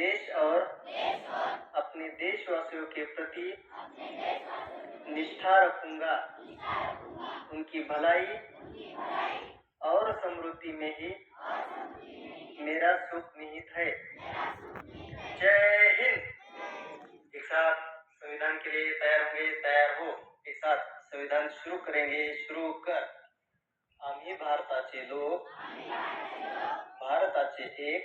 देश और अपने देशवासियों के प्रति निष्ठा रखूँगा। उनकी भलाई और समृद्धि में ही मेरा सुख निहित है। जय हिंद। एक साथ संविधान के लिए तैयार होंगे तैयार हो। एक साथ संविधान शुरू करेंगे शुरू कर। आम्ही भारताचे लोक भारताचे एक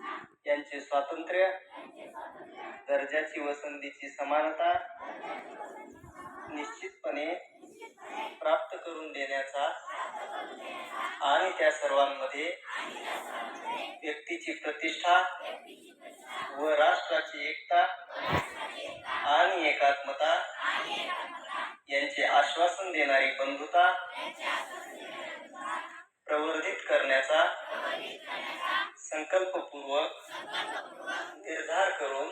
यांचे स्वातंत्र्य दर्जाची व संधीची समानता निश्चितपणे प्राप्त करून देण्याचा आणि त्या सर्वांमध्ये व्यक्तीची प्रतिष्ठा व राष्ट्राची एकता आणि एकात्मता यांचे आश्वासन देणारी बंधुता संकल्पपूर्वक निर्धार करून